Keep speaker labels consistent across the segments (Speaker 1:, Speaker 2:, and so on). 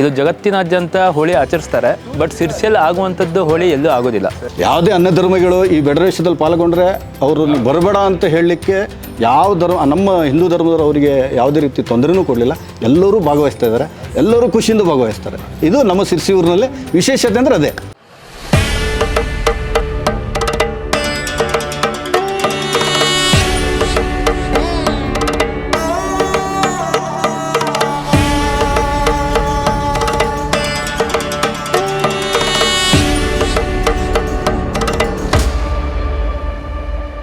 Speaker 1: ಇದು ಜಗತ್ತಿನಾದ್ಯಂತ ಹೋಳಿ ಆಚರಿಸ್ತಾರೆ ಬಟ್ ಸಿರ್ಸಿಯಲ್ಲಿ ಆಗುವಂಥದ್ದು ಹೋಳಿ ಎಲ್ಲೂ ಆಗೋದಿಲ್ಲ.
Speaker 2: ಯಾವುದೇ ಅನ್ಯ ಧರ್ಮಗಳು ಈ ಬೆಡರೇಶದಲ್ಲಿ ಪಾಲ್ಗೊಂಡ್ರೆ ಅವರು ಬರಬೇಡ ಅಂತ ಹೇಳಲಿಕ್ಕೆ ಯಾವ ಧರ್ಮ, ನಮ್ಮ ಹಿಂದೂ ಧರ್ಮದವರು ಅವರಿಗೆ ಯಾವುದೇ ರೀತಿ ತೊಂದರೆನೂ ಕೊಡಲಿಲ್ಲ. ಎಲ್ಲರೂ ಭಾಗವಹಿಸ್ತಾ ಇದ್ದಾರೆ. ಎಲ್ಲರೂ ಖುಷಿಯಿಂದ ಭಾಗವಹಿಸ್ತಾರೆ. ಇದು ನಮ್ಮ ಸಿರ್ಸಿ ಊರಿನಲ್ಲಿ ವಿಶೇಷತೆ ಅಂದರೆ ಅದೇ.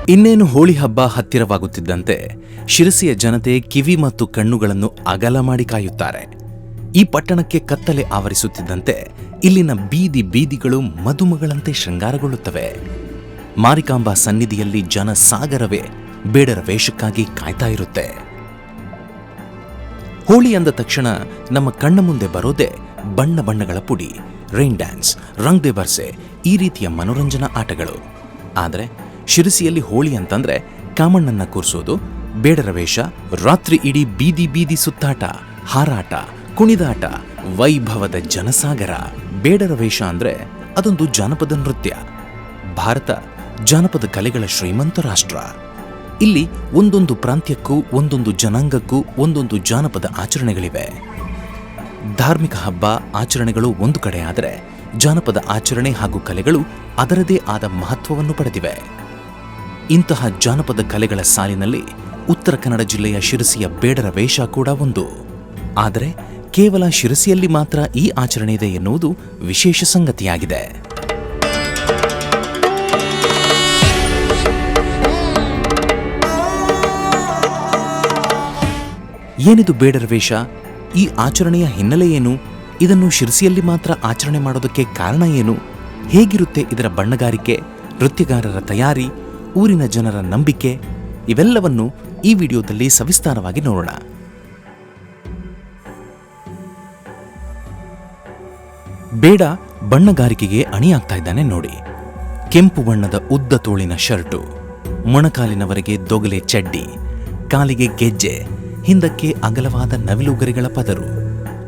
Speaker 3: ಇನ್ನೇನು ಹೋಳಿ ಹಬ್ಬ ಹತ್ತಿರವಾಗುತ್ತಿದ್ದಂತೆ ಶಿರಸಿಯ ಜನತೆ ಕಿವಿ ಮತ್ತು ಕಣ್ಣುಗಳನ್ನು ಅಗಲ ಮಾಡಿ ಕಾಯುತ್ತಾರೆ. ಈ ಪಟ್ಟಣಕ್ಕೆ ಕತ್ತಲೆ ಆವರಿಸುತ್ತಿದ್ದಂತೆ ಇಲ್ಲಿನ ಬೀದಿ ಬೀದಿಗಳು ಮದುಮಗಳಂತೆ ಶೃಂಗಾರಗೊಳ್ಳುತ್ತವೆ. ಮಾರಿಕಾಂಬಾ ಸನ್ನಿಧಿಯಲ್ಲಿ ಜನ ಸಾಗರವೇ ಬೇಡರ ವೇಷಕ್ಕಾಗಿ ಕಾಯ್ತಾ ಇರುತ್ತೆ. ಹೋಳಿ ಅಂದ ತಕ್ಷಣ ನಮ್ಮ ಕಣ್ಣ ಮುಂದೆ ಬರೋದೇ ಬಣ್ಣ ಬಣ್ಣಗಳ ಪುಡಿ ರೈನ್ ಡ್ಯಾನ್ಸ್ ರಂಗ್ ದೇ ಬರ್ಸೆ ಈ ರೀತಿಯ ಮನೋರಂಜನಾ ಆಟಗಳು. ಆದರೆ ಶಿರಸಿಯಲ್ಲಿ ಹೋಳಿ ಅಂತಂದ್ರೆ ಕಾಮಣ್ಣನ್ನ ಕೂರಿಸೋದು, ಬೇಡರ ವೇಷ, ರಾತ್ರಿ ಇಡೀ ಬೀದಿ ಬೀದಿ ಸುತ್ತಾಟ, ಹಾರಾಟ, ಕುಣಿದಾಟ, ವೈಭವದ ಜನಸಾಗರ. ಬೇಡರ ವೇಷ ಅಂದ್ರೆ ಅದೊಂದು ಜಾನಪದ ನೃತ್ಯ. ಭಾರತ ಜಾನಪದ ಕಲೆಗಳ ಶ್ರೀಮಂತ ರಾಷ್ಟ್ರ. ಇಲ್ಲಿ ಒಂದೊಂದು ಪ್ರಾಂತ್ಯಕ್ಕೂ, ಒಂದೊಂದು ಜನಾಂಗಕ್ಕೂ, ಒಂದೊಂದು ಜಾನಪದ ಆಚರಣೆಗಳಿವೆ. ಧಾರ್ಮಿಕ ಹಬ್ಬ, ಆಚರಣೆಗಳು ಒಂದು ಕಡೆ ಆದರೆ ಜಾನಪದ ಆಚರಣೆ ಹಾಗೂ ಕಲೆಗಳು ಅದರದೇ ಆದ ಮಹತ್ವವನ್ನು ಪಡೆದಿವೆ. ಇಂತಹ ಜಾನಪದ ಕಲೆಗಳ ಸಾಲಿನಲ್ಲಿ ಉತ್ತರ ಕನ್ನಡ ಜಿಲ್ಲೆಯ ಶಿರಸಿಯ ಬೇಡರ ವೇಷ ಕೂಡ ಒಂದು. ಆದರೆ ಕೇವಲ ಶಿರಸಿಯಲ್ಲಿ ಮಾತ್ರ ಈ ಆಚರಣೆ ಇದೆ ಎನ್ನುವುದು ವಿಶೇಷ ಸಂಗತಿಯಾಗಿದೆ. ಏನಿದು ಬೇಡರ ವೇಷ? ಈ ಆಚರಣೆಯ ಹಿನ್ನೆಲೆ ಏನು? ಇದನ್ನು ಶಿರಸಿಯಲ್ಲಿ ಮಾತ್ರ ಆಚರಣೆ ಮಾಡೋದಕ್ಕೆ ಕಾರಣ ಏನು? ಹೇಗಿರುತ್ತೆ ಇದರ ಬಣ್ಣಗಾರಿಕೆ? ನೃತ್ಯಗಾರರ ತಯಾರಿ? ಊರಿನ ಜನರ ನಂಬಿಕೆ ಇವೆಲ್ಲವನ್ನು ಈ ವಿಡಿಯೋದಲ್ಲಿ ಸವಿಸ್ತಾರವಾಗಿ ನೋಡೋಣ. ಬೇಡ, ಬಣ್ಣಗಾರಿಕೆಗೆ ಅಣಿಯಾಗ್ತಾ ಇದ್ದಾನೆ ನೋಡಿ. ಕೆಂಪು ಬಣ್ಣದ ಉದ್ದ ತೋಳಿನ ಶರ್ಟು, ಮೊಣಕಾಲಿನವರೆಗೆ ದೊಗಲೆ ಚಡ್ಡಿ, ಕಾಲಿಗೆ ಗೆಜ್ಜೆ, ಹಿಂದಕ್ಕೆ ಅಗಲವಾದ ನವಿಲುಗರಿಗಳ ಪದರು,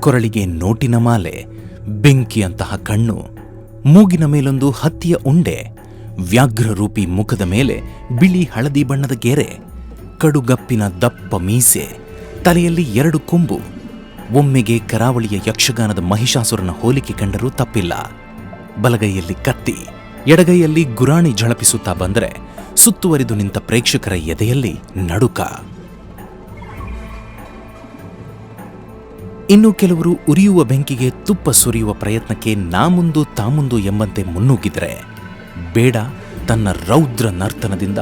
Speaker 3: ಕೊರಳಿಗೆ ನೋಟಿನ ಮಾಲೆ, ಬೆಂಕಿಯಂತಹ ಕಣ್ಣು, ಮೂಗಿನ ಮೇಲೊಂದು ಹತ್ತಿಯ ಉಂಡೆ ವ್ಯಾಘ್ರರೂಪಿ ಮುಖದ ಮೇಲೆ ಬಿಳಿ ಹಳದಿ ಬಣ್ಣದ ಗೆರೆ, ಕಡುಗಪ್ಪಿನ ದಪ್ಪ ಮೀಸೆ, ತಲೆಯಲ್ಲಿ ಎರಡು ಕೊಂಬು, ಒಮ್ಮೆಗೆ ಕರಾವಳಿಯ ಯಕ್ಷಗಾನದ ಮಹಿಷಾಸುರನ ಹೋಲಿಕೆ ಕಂಡರೂ ತಪ್ಪಿಲ್ಲ. ಬಲಗೈಯಲ್ಲಿ ಕತ್ತಿ, ಎಡಗೈಯಲ್ಲಿ ಗುರಾಣಿ ಝಳಪಿಸುತ್ತಾ ಬಂದರೆ ಸುತ್ತುವರಿದು ನಿಂತ ಪ್ರೇಕ್ಷಕರ ಎದೆಯಲ್ಲಿ ನಡುಕ. ಇನ್ನು ಕೆಲವರು ಉರಿಯುವ ಬೆಂಕಿಗೆ ತುಪ್ಪ ಸುರಿಯುವ ಪ್ರಯತ್ನಕ್ಕೆ ನಾ ಮುಂದು ತಾ ಮುಂದು ಎಂಬಂತೆ ಮುನ್ನುಗ್ಗಿದರೆ ಬೇಡ ತನ್ನ ರೌದ್ರ ನರ್ತನದಿಂದ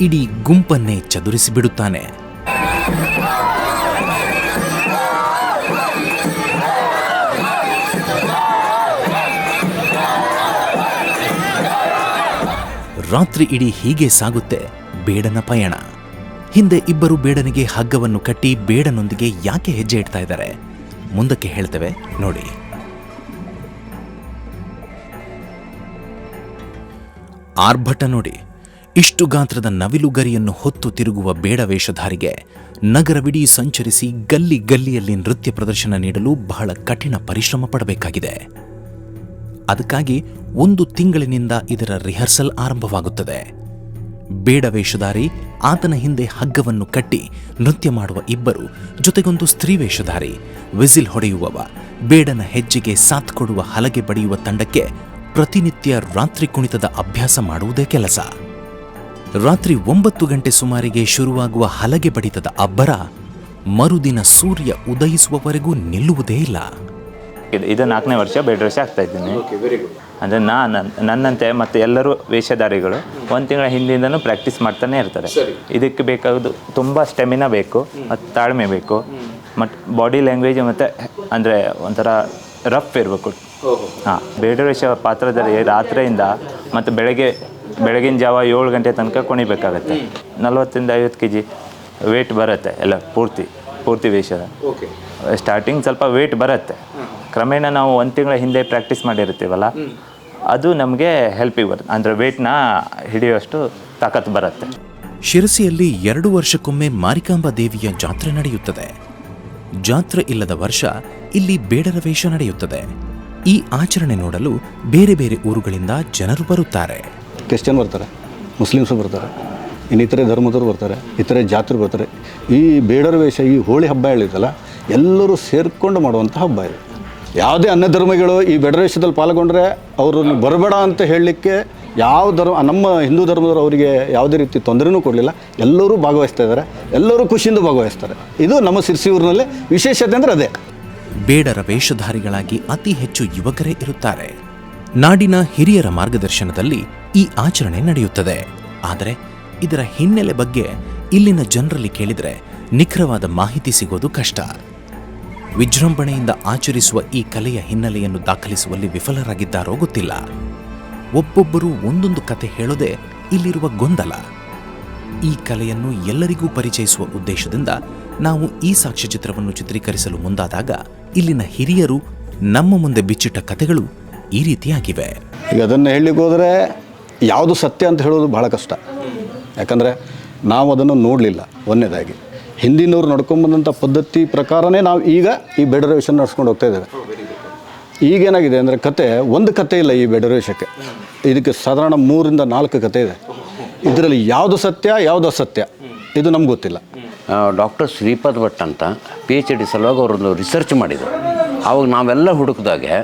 Speaker 3: ಇಡೀ ಗುಂಪನ್ನೇ ಚದುರಿಸಿ ಬಿಡುತ್ತಾನೆ. ರಾತ್ರಿ ಇಡೀ ಹೀಗೆ ಸಾಗುತ್ತೆ ಬೇಡನ ಪಯಣ. ಹಿಂದೆ ಇಬ್ಬರು ಬೇಡನಿಗೆ ಹಗ್ಗವನ್ನು ಕಟ್ಟಿ ಬೇಡನೊಂದಿಗೆ ಯಾಕೆ ಹೆಜ್ಜೆ ಇಡ್ತಾ ಇದ್ದಾರೆ? ಮುಂದಕ್ಕೆ ಹೇಳ್ತೇವೆ, ನೋಡಿ. ಆರ್ಭಟ ನೋಡಿ. ಇಷ್ಟು ಗಾತ್ರದ ನವಿಲುಗರಿಯನ್ನು ಹೊತ್ತು ತಿರುಗುವ ಬೇಡ ವೇಷಧಾರಿಗೆ ನಗರವಿಡೀ ಸಂಚರಿಸಿ ಗಲ್ಲಿ ಗಲ್ಲಿಯಲ್ಲಿ ನೃತ್ಯ ಪ್ರದರ್ಶನ ನೀಡಲು ಬಹಳ ಕಠಿಣ ಪರಿಶ್ರಮ ಪಡಬೇಕಾಗಿದೆ. ಅದಕ್ಕಾಗಿ ಒಂದು ತಿಂಗಳಿನಿಂದ ಇದರ ರಿಹರ್ಸಲ್ ಆರಂಭವಾಗುತ್ತದೆ. ಬೇಡವೇಷಧಾರಿ ಆತನ ಹಿಂದೆ ಹಗ್ಗವನ್ನು ಕಟ್ಟಿ ನೃತ್ಯ ಮಾಡುವ ಇಬ್ಬರು, ಜೊತೆಗೊಂದು ಸ್ತ್ರೀವೇಷಧಾರಿ ವಿಸಿಲ್ ಹೊಡೆಯುವವ, ಬೇಡನ ಹೆಜ್ಜೆಗೆ ಸಾಥ್ ಕೊಡುವ ಹಲಗೆ ಬಡಿಯುವ ತಂಡಕ್ಕೆ ಪ್ರತಿನಿತ್ಯ ರಾತ್ರಿ ಕುಣಿತದ ಅಭ್ಯಾಸ ಮಾಡುವುದೇ ಕೆಲಸ. ರಾತ್ರಿ ಒಂಬತ್ತು ಗಂಟೆ ಸುಮಾರಿಗೆ ಶುರುವಾಗುವ ಹಲಗೆ ಬಡಿತದ ಅಬ್ಬರ ಮರುದಿನ ಸೂರ್ಯ ಉದಯಿಸುವವರೆಗೂ ನಿಲ್ಲುವುದೇ ಇಲ್ಲ.
Speaker 1: ಇದು ಇದು ನಾಲ್ಕನೇ ವರ್ಷ ಬೆಡ್ ರೆಸ್ಟ್ ಆಗ್ತಾ ಇದ್ದೀನಿ. ಅಂದರೆ ನಾನು ನನ್ನಂತೆ ಮತ್ತು ಎಲ್ಲರೂ ವೇಷಧಾರಿಗಳು ಒಂದು ತಿಂಗಳ ಹಿಂದಿಂದನೂ ಪ್ರಾಕ್ಟೀಸ್ ಮಾಡ್ತಾನೆ ಇರ್ತಾರೆ. ಇದಕ್ಕೆ ಬೇಕಾಗೋದು ತುಂಬ ಸ್ಟೆಮಿನಾ ಬೇಕು ಮತ್ತು ತಾಳ್ಮೆ ಬೇಕು. ಮತ್ತು ಬಾಡಿ ಲ್ಯಾಂಗ್ವೇಜ್ ಮತ್ತು ಅಂದರೆ ಒಂಥರ ರಫ್ ಇರಬೇಕು. ಹಾಂ ಬೇಡ ವೇಷ ಪಾತ್ರದಲ್ಲಿ ರಾತ್ರಿಯಿಂದ ಮತ್ತು ಬೆಳಗ್ಗೆ ಬೆಳಗಿನ ಜಾವ ಏಳು ಗಂಟೆ ತನಕ ಕುಣಿಬೇಕಾಗತ್ತೆ. ನಲ್ವತ್ತರಿಂದ ಐವತ್ತು ಕೆ ಜಿ ವೇಟ್ ಬರುತ್ತೆ ಎಲ್ಲ ಪೂರ್ತಿ ಪೂರ್ತಿ ವೇಷದ. ಸ್ಟಾರ್ಟಿಂಗ್ ಸ್ವಲ್ಪ ವೇಟ್ ಬರುತ್ತೆ. ಕ್ರಮೇಣ ನಾವು ಒಂದು ತಿಂಗಳ ಹಿಂದೆ ಪ್ರಾಕ್ಟೀಸ್ ಮಾಡಿರ್ತೀವಲ್ಲ ಅದು ನಮಗೆ ಹೆಲ್ಪಿಗೆ ಬರುತ್ತೆ. ಅಂದರೆ ವೇಟ್ನ ಹಿಡಿಯುವಷ್ಟು ತಾಕತ್ತು ಬರುತ್ತೆ.
Speaker 3: ಶಿರಸಿಯಲ್ಲಿ ಎರಡು ವರ್ಷಕ್ಕೊಮ್ಮೆ ಮಾರಿಕಾಂಬಾ ದೇವಿಯ ಜಾತ್ರೆ ನಡೆಯುತ್ತದೆ. ಜಾತ್ರೆ ಇಲ್ಲದ ವರ್ಷ ಇಲ್ಲಿ ಬೇಡರ ವೇಷ ನಡೆಯುತ್ತದೆ. ಈ ಆಚರಣೆ ನೋಡಲು ಬೇರೆ ಬೇರೆ ಊರುಗಳಿಂದ ಜನರು ಬರುತ್ತಾರೆ.
Speaker 2: ಕ್ರಿಶ್ಚಿಯನ್ ಬರ್ತಾರೆ, ಮುಸ್ಲಿಮ್ಸು ಬರ್ತಾರೆ, ಇನ್ನಿತರೆ ಧರ್ಮದವರು ಬರ್ತಾರೆ, ಇತರೆ ಜಾತ್ರೆ ಬರ್ತಾರೆ. ಈ ಬೇಡರ ವೇಷ, ಈ ಹೋಳಿ ಹಬ್ಬ ಹೇಳಿದಲ್ಲ ಎಲ್ಲರೂ ಸೇರಿಕೊಂಡು ಮಾಡುವಂಥ ಹಬ್ಬ ಇದು. ಯಾವುದೇ ಅನ್ಯ ಧರ್ಮಗಳು ಈ ಬೇಡರ ವೇಷದಲ್ಲಿ ಪಾಲ್ಗೊಂಡ್ರೆ ಅವರು ಬರಬೇಡ ಅಂತ ಹೇಳಲಿಕ್ಕೆ ಯಾವ ಧರ್ಮ, ನಮ್ಮ ಹಿಂದೂ ಧರ್ಮದವರು ಅವರಿಗೆ ಯಾವುದೇ ರೀತಿ ತೊಂದರೆನೂ ಕೊಡಲಿಲ್ಲ. ಎಲ್ಲರೂ ಭಾಗವಹಿಸ್ತಾ ಇದ್ದಾರೆ, ಎಲ್ಲರೂ ಖುಷಿಯಿಂದ ಭಾಗವಹಿಸ್ತಾರೆ. ಇದು ನಮ್ಮ ಸಿರ್ಸಿ ಊರಿನಲ್ಲಿ ವಿಶೇಷತೆ ಅಂದರೆ ಅದೇ.
Speaker 3: ಬೇಡರ ವೇಷಧಾರಿಗಳಾಗಿ ಅತಿ ಹೆಚ್ಚು ಯುವಕರೇ ಇರುತ್ತಾರೆ. ನಾಡಿನ ಹಿರಿಯರ ಮಾರ್ಗದರ್ಶನದಲ್ಲಿ ಈ ಆಚರಣೆ ನಡೆಯುತ್ತದೆ. ಆದರೆ ಇದರ ಹಿನ್ನೆಲೆ ಬಗ್ಗೆ ಇಲ್ಲಿನ ಜನರಲ್ಲಿ ಕೇಳಿದರೆ ನಿಖರವಾದ ಮಾಹಿತಿ ಸಿಗೋದು ಕಷ್ಟ. ವಿಜೃಂಭಣೆಯಿಂದ ಆಚರಿಸುವ ಈ ಕಲೆಯ ಹಿನ್ನೆಲೆಯನ್ನು ದಾಖಲಿಸುವಲ್ಲಿ ವಿಫಲರಾಗಿದ್ದಾರೋ ಗೊತ್ತಿಲ್ಲ. ಒಬ್ಬೊಬ್ಬರು ಒಂದೊಂದು ಕತೆ ಹೇಳೋದೇ ಇಲ್ಲಿರುವ ಗೊಂದಲ. ಈ ಕಲೆಯನ್ನು ಎಲ್ಲರಿಗೂ ಪರಿಚಯಿಸುವ ಉದ್ದೇಶದಿಂದ ನಾವು ಈ ಸಾಕ್ಷ್ಯಚಿತ್ರವನ್ನು ಚಿತ್ರೀಕರಿಸಲು ಮುಂದಾದಾಗ ಇಲ್ಲಿನ ಹಿರಿಯರು ನಮ್ಮ ಮುಂದೆ ಬಿಚ್ಚಿಟ್ಟ ಕಥೆಗಳು ಈ ರೀತಿಯಾಗಿವೆ.
Speaker 2: ಈಗ ಅದನ್ನು ಹೇಳಲಿಕ್ಕೆ ಹೋದರೆ ಯಾವುದು ಸತ್ಯ ಅಂತ ಹೇಳೋದು ಭಾಳ ಕಷ್ಟ. ಯಾಕಂದರೆ ನಾವು ಅದನ್ನು ನೋಡಲಿಲ್ಲ ಒಂದನೇದಾಗಿ. ಹಿಂದಿನವ್ರು ನಡ್ಕೊಂಬಂದಂಥ ಪದ್ಧತಿ ಪ್ರಕಾರನೇ ನಾವು ಈಗ ಈ ಬೇಡರೇಷನ್ ನಡ್ಸ್ಕೊಂಡು ಹೋಗ್ತಾ ಇದ್ದೇವೆ. ಈಗೇನಾಗಿದೆ ಅಂದರೆ ಕತೆ, ಒಂದು ಕತೆ ಇಲ್ಲ ಈ ಬೆಡರೇಷಕ್ಕೆ ಇದಕ್ಕೆ ಸಾಧಾರಣ ಮೂರಿಂದ ನಾಲ್ಕು ಕತೆ ಇದೆ. ಇದರಲ್ಲಿ ಯಾವುದು ಸತ್ಯ, ಯಾವುದು ಅಸತ್ಯ, ಇದು ನಮ್ಗೆ ಗೊತ್ತಿಲ್ಲ.
Speaker 4: ಡಾಕ್ಟರ್ ಶ್ರೀಪದ್ ಭಟ್ ಅಂತ ಪಿ ಎಚ್ ಡಿ ಸಲುವಾಗಿ ಅವರೊಂದು ರಿಸರ್ಚ್ ಮಾಡಿದರು. ಆವಾಗ ನಾವೆಲ್ಲ ಹುಡುಕಿದಾಗೆ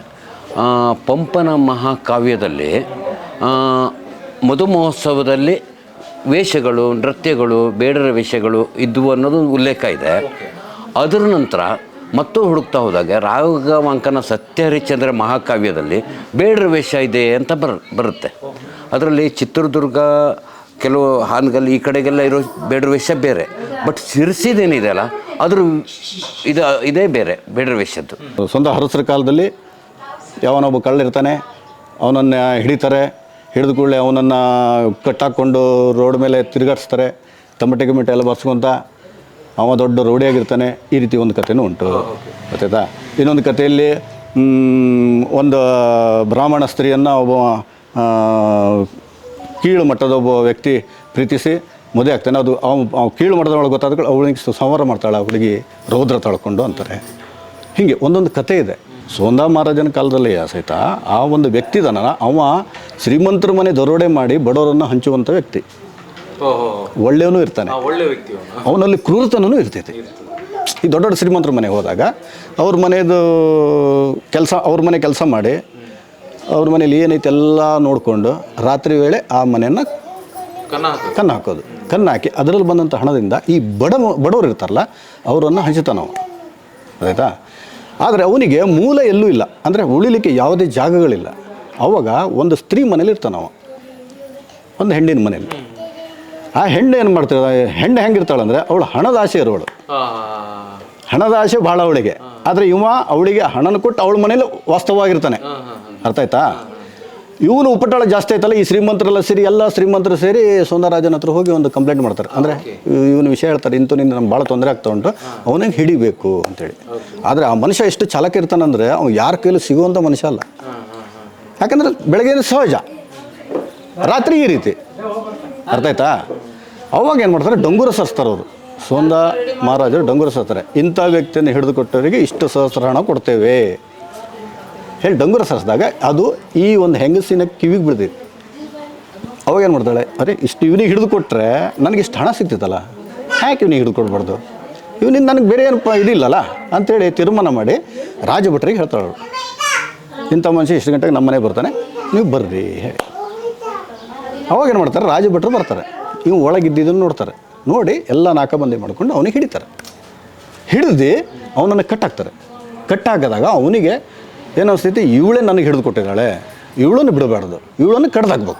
Speaker 4: ಪಂಪನ ಮಹಾಕಾವ್ಯದಲ್ಲಿ ಮಧು ಮಹೋತ್ಸವದಲ್ಲಿ ವೇಷಗಳು, ನೃತ್ಯಗಳು, ಬೇಡರ ವೇಷಗಳು ಇದ್ದವು ಅನ್ನೋದು ಉಲ್ಲೇಖ ಇದೆ. ಅದರ ನಂತರ ಮತ್ತು ಹುಡುಕ್ತಾ ಹೋದಾಗ ರಾಘವಾಂಕನ ಸತ್ಯಹರಿಶ್ಚಂದ್ರ ಮಹಾಕಾವ್ಯದಲ್ಲಿ ಬೇಡರ ವೇಷ ಇದೆ ಅಂತ ಬರ್, ಬರುತ್ತೆ. ಅದರಲ್ಲಿ ಚಿತ್ರದುರ್ಗ, ಕೆಲವು ಹಾನಗಲ್ ಈ ಕಡೆಗೆಲ್ಲ ಇರೋ ಬೇಡರ ವೇಷ ಬೇರೆ. ಬಟ್ ಸಿರ್ಸಿದೇನಿದೆಯಲ್ಲ ಅದ್ರ ಇದು, ಇದೇ ಬೇರೆ ಬೇಡರ ವಿಷಯದ್ದು.
Speaker 2: ಸ್ವಂತ ಹರಸರ ಕಾಲದಲ್ಲಿ ಯಾವನೊಬ್ಬ ಕಳ್ಳಿರ್ತಾನೆ ಅವನನ್ನು ಹಿಡಿತಾರೆ, ಹಿಡಿದು ಕೂಡಲೇ ಅವನನ್ನು ಕಟ್ಟಾಕ್ಕೊಂಡು ರೋಡ್ ಮೇಲೆ ತಿರುಗಾಡಿಸ್ತಾರೆ ತಮಟೆ ಗಿಮಟೆ ಎಲ್ಲ ಬರ್ಸ್ಕೊಂತ ಅವ ದೊಡ್ಡ ರೌಡಿಯಾಗಿರ್ತಾನೆ ಈ ರೀತಿ ಒಂದು ಕಥೆನೂ ಉಂಟು. ಗೊತ್ತಾಯ್ತಾ? ಇನ್ನೊಂದು ಕಥೆಯಲ್ಲಿ ಒಂದು ಬ್ರಾಹ್ಮಣ ಸ್ತ್ರೀಯನ್ನು ಒಬ್ಬ ಕೀಳು ಮಟ್ಟದ ಒಬ್ಬ ವ್ಯಕ್ತಿ ಪ್ರೀತಿಸಿ ಮದುವೆ ಆಗ್ತಾನೆ. ಅದು ಅವ ಅವ ಕೀಳು ಒಳಗೆ ಗೊತ್ತಾದ ಅವಳಿಗೆ ಸಂಹಾರ ಮಾಡ್ತಾಳೆ ಆ ಹುಡುಗಿ ರೌದ್ರ ತಳ್ಕೊಂಡು ಅಂತಾರೆ. ಹೀಗೆ ಒಂದೊಂದು ಕತೆ ಇದೆ. ಸೋಂದ ಮಹಾರಾಜನ ಕಾಲದಲ್ಲಿ ಸಹಿತ ಆ ಒಂದು ವ್ಯಕ್ತಿ ಇದಾನಲ್ಲ ಅವ ಶ್ರೀಮಂತರ ಮನೆ ದರೋಡೆ ಮಾಡಿ ಬಡವರನ್ನು ಹಂಚುವಂಥ ವ್ಯಕ್ತಿ. ಒಳ್ಳೆಯವನು ಇರ್ತಾನೆ. ಅವನಲ್ಲಿ ಕ್ರೂರತನೂ ಇರ್ತೈತಿ. ಈ ದೊಡ್ಡ ದೊಡ್ಡ ಶ್ರೀಮಂತರ ಮನೆಗೆ ಹೋದಾಗ ಅವ್ರ ಮನೆಯದು ಕೆಲಸ ಅವ್ರ ಮನೆ ಕೆಲಸ ಮಾಡಿ ಅವ್ರ ಮನೇಲಿ ಏನೈತೆ ಎಲ್ಲ ನೋಡಿಕೊಂಡು ರಾತ್ರಿ ವೇಳೆ ಆ ಮನೆಯನ್ನು ಕಣ್ಣು ಹಾಕೋದು ಕಣ್ಣು ಹಾಕಿ ಅದರಲ್ಲಿ ಬಂದಂಥ ಹಣದಿಂದ ಈ ಬಡ ಬಡವರು ಇರ್ತಾರಲ್ಲ ಅವರನ್ನು ಹಂಚುತ್ತಾನವ ಆಯಿತಾ? ಆದರೆ ಅವನಿಗೆ ಮೂಲ ಎಲ್ಲೂ ಇಲ್ಲ. ಅಂದರೆ ಉಳಿಲಿಕ್ಕೆ ಯಾವುದೇ ಜಾಗಗಳಿಲ್ಲ. ಅವಾಗ ಒಂದು ಸ್ತ್ರೀ ಮನೇಲಿ ಅವ. ಒಂದು ಹೆಣ್ಣಿನ ಮನೇಲಿ. ಆ ಹೆಣ್ಣು ಏನು ಮಾಡ್ತಾಳೆ ಹೆಣ್ಣು ಹೆಂಗಿರ್ತಾಳಂದ್ರೆ ಅವಳು ಹಣದ ಆಸೆ ಇರೋಳು. ಹಣದ ಆಸೆ ಭಾಳ ಅವಳಿಗೆ. ಆದರೆ ಇವ ಅವಳಿಗೆ ಹಣನ ಕೊಟ್ಟು ಅವಳ ಮನೇಲಿ ವಾಸ್ತವವಾಗಿರ್ತಾನೆ. ಅರ್ಥ ಆಯ್ತಾ? ಇವನು ಉಪಟಳ ಜಾಸ್ತಿ ಆಯ್ತಲ್ಲ ಈ ಶ್ರೀಮಂತರೆಲ್ಲ ಸೇರಿ ಎಲ್ಲ ಶ್ರೀಮಂತರು ಸೇರಿ ಸೌಂದರರಾಜನ ಹತ್ರ ಹೋಗಿ ಒಂದು ಕಂಪ್ಲೇಂಟ್ ಮಾಡ್ತಾರೆ. ಅಂದರೆ ಇವನು ವಿಷಯ ಹೇಳ್ತಾರೆ ಇಂತು ನಿಂದ ನಮ್ಗೆ ಭಾಳ ತೊಂದರೆ ಆಗ್ತಾ ಉಂಟು ಅವನಿಗೆ ಹಿಡಿಬೇಕು ಅಂತೇಳಿ. ಆದರೆ ಆ ಮನುಷ್ಯ ಎಷ್ಟು ಚಾಲಕ ಇರ್ತಾನಂದ್ರೆ ಅವ್ನು ಯಾರ ಕೈಲಿ ಸಿಗುವಂಥ ಮನುಷ್ಯ ಅಲ್ಲ. ಯಾಕಂದ್ರೆ ಬೆಳಗ್ಗೆ ಸಹಜ ರಾತ್ರಿ ಈ ರೀತಿ. ಅರ್ಥ ಆಯ್ತಾ? ಅವಾಗ ಏನು ಮಾಡ್ತಾರೆ ಡಂಗೂರ ಸರಿಸ್ತಾರೆ ಅವರು. ಸೋಂದ ಮಹಾರಾಜರು ಡಂಗೂರ ಸರ್ತಾರೆ ಇಂಥ ವ್ಯಕ್ತಿಯನ್ನು ಹಿಡಿದು ಕೊಟ್ಟವರಿಗೆ ಇಷ್ಟು ಸಹಸ್ರ ಹಣ ಕೊಡ್ತೇವೆ. ಹೇಳಿ ಡಂಗುರ ಸರಿಸಿದಾಗ ಅದು ಈ ಒಂದು ಹೆಂಗಸಿನ ಕಿವಿಗೆ ಬಿಡ್ತೈತಿ. ಅವಾಗ ಏನು ಮಾಡ್ತಾಳೆ? ಅರೇ, ಇಷ್ಟು ಇವನಿಗೆ ಹಿಡಿದು ಕೊಟ್ಟರೆ ನನಗೆ ಇಷ್ಟು ಹಣ ಸಿಗ್ತಿತ್ತಲ್ಲ ಯಾಕೆ ಇವನಿಗೆ ಹಿಡಿದು ಕೊಡ್ಬಾರ್ದು. ಇವನಿಂದ ನನಗೆ ಬೇರೆ ಏನಪ್ಪ ಇದಿಲ್ಲಲ್ಲ ಅಂತೇಳಿ ತೀರ್ಮಾನ ಮಾಡಿ ರಾಜಭಟ್ರಿಗೆ ಹೇಳ್ತಾಳೆ ಇಂಥ ಮನುಷ್ಯ ಇಷ್ಟು ಗಂಟೆಗೆ ನಮ್ಮ ಮನೆಗೆ ಬರ್ತಾನೆ, ನೀವು ಬರ್ರಿ ಹೇಳಿ. ಅವಾಗ ಏನು ಮಾಡ್ತಾರೆ? ರಾಜಭಟ್ರು ಬರ್ತಾರೆ. ಇವು ಒಳಗಿದ್ದಿದ್ದನ್ನು ನೋಡ್ತಾರೆ. ನೋಡಿ ಎಲ್ಲ ನಾಕಬಂದಿ ಮಾಡ್ಕೊಂಡು ಅವನಿಗೆ ಹಿಡಿತಾರೆ. ಹಿಡಿದು ಅವನನ್ನು ಕಟ್ಟಾಕ್ತಾರೆ. ಕಟ್ಟಾಕಿದಾಗ ಅವನಿಗೆ ಏನೋ ಸ್ಥಿತಿ ಇವಳೇ ನನಗೆ ಹಿಡಿದು ಕೊಟ್ಟಿದ್ದಾಳೆ. ಇವಳನ್ನು ಬಿಡಬಾರ್ದು. ಇವಳನ್ನು ಕಡ್ದಾಕ್ಬೇಕು.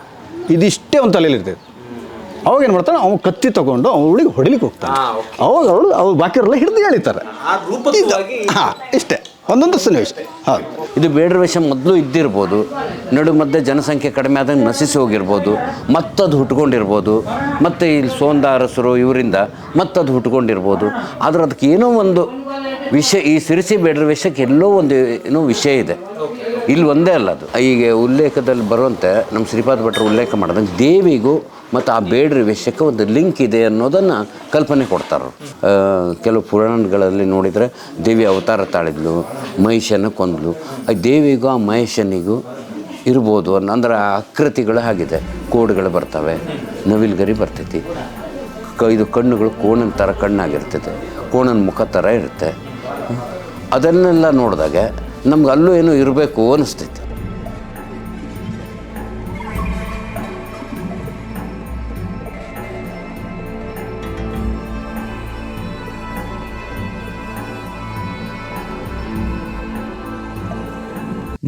Speaker 2: ಇದಿಷ್ಟೇ ಒಂದು ತಲೆಯಲ್ಲಿ ಇರ್ತೈತೆ. ಅವಾಗ ಏನು ಮಾಡ್ತಾನೆ? ಅವ್ನು ಕತ್ತಿ ತಗೊಂಡು ಅವಳಿಗೆ ಹೊಡಿಲಿಕ್ಕೆ ಹೋಗ್ತಾನೆ. ಅವಾಗ ಅವಳು ಅವ್ರು ಎಲ್ಲ ಹಿಡಿದು ಎಳಿತಾರೆ ಹಾಂ ಇಷ್ಟೇ. ಒಂದೊಂದು ಸನ್ನಿವೇಶ. ಹೌದು.
Speaker 4: ಇದು ಬೇಡರ ವೇಷ ಮೊದಲು ಇದ್ದಿರ್ಬೋದು. ನಡು ಮಧ್ಯೆ ಜನಸಂಖ್ಯೆ ಕಡಿಮೆ ಆದಂಗೆ ನಶಿಸಿ ಹೋಗಿರ್ಬೋದು. ಮತ್ತದು ಹುಟ್ಕೊಂಡಿರ್ಬೋದು. ಮತ್ತು ಇಲ್ಲಿ ಸೋಂದಾರಸರು ಇವರಿಂದ ಮತ್ತದು ಹುಟ್ಕೊಂಡಿರ್ಬೋದು. ಆದ್ರೆ ಅದಕ್ಕೆ ಏನೋ ಒಂದು ವಿಷಯ ಈ ಸಿರಿಸಿ ಬೇಡರ ವಿಷಯಕ್ಕೆ ಎಲ್ಲೋ ಒಂದು ಏನೋ ವಿಷಯ ಇದೆ. ಇಲ್ಲಿ ಒಂದೇ ಅಲ್ಲ ಅದು. ಈಗ ಉಲ್ಲೇಖದಲ್ಲಿ ಬರುವಂತೆ ನಮ್ಮ ಶ್ರೀಪಾದ ಭಟ್ರು ಉಲ್ಲೇಖ ಮಾಡಿದಂಗೆ ದೇವಿಗೂ ಮತ್ತು ಆ ಬೇಡ್ರ ವಿಷಯಕ್ಕೆ ಒಂದು ಲಿಂಕ್ ಇದೆ ಅನ್ನೋದನ್ನು ಕಲ್ಪನೆ ಕೊಡ್ತಾರೆ ಕೆಲವು ಪುರಾಣಗಳಲ್ಲಿ ನೋಡಿದರೆ ದೇವಿ ಅವತಾರ ತಾಳಿದ್ಲು, ಮಹಿಷನ ಕೊಂದ್ಲು. ಆ ದೇವಿಗೂ, ಆ ಮಹಿಷನಿಗೂ ಇರ್ಬೋದು ಅನ್ನೋ, ಅಂದ್ರೆ ಆಕೃತಿಗಳು ಆಗಿದೆ. ಕೋಡ್ಗಳು ಬರ್ತವೆ, ನವಿಲ್ಗರಿ ಬರ್ತೈತಿ. ಕ, ಇದು ಕಣ್ಣುಗಳು ಕೋಣನ ಥರ ಕಣ್ಣಾಗಿರ್ತೈತೆ. ಕೋಣನ ಮುಖ ಥರ ಇರುತ್ತೆ. ಅದನ್ನೆಲ್ಲ ನೋಡಿದಾಗ ನಮ್ಗೆ ಅಲ್ಲೂ ಏನೋ ಇರಬೇಕು ಅನಿಸ್ತೈತಿ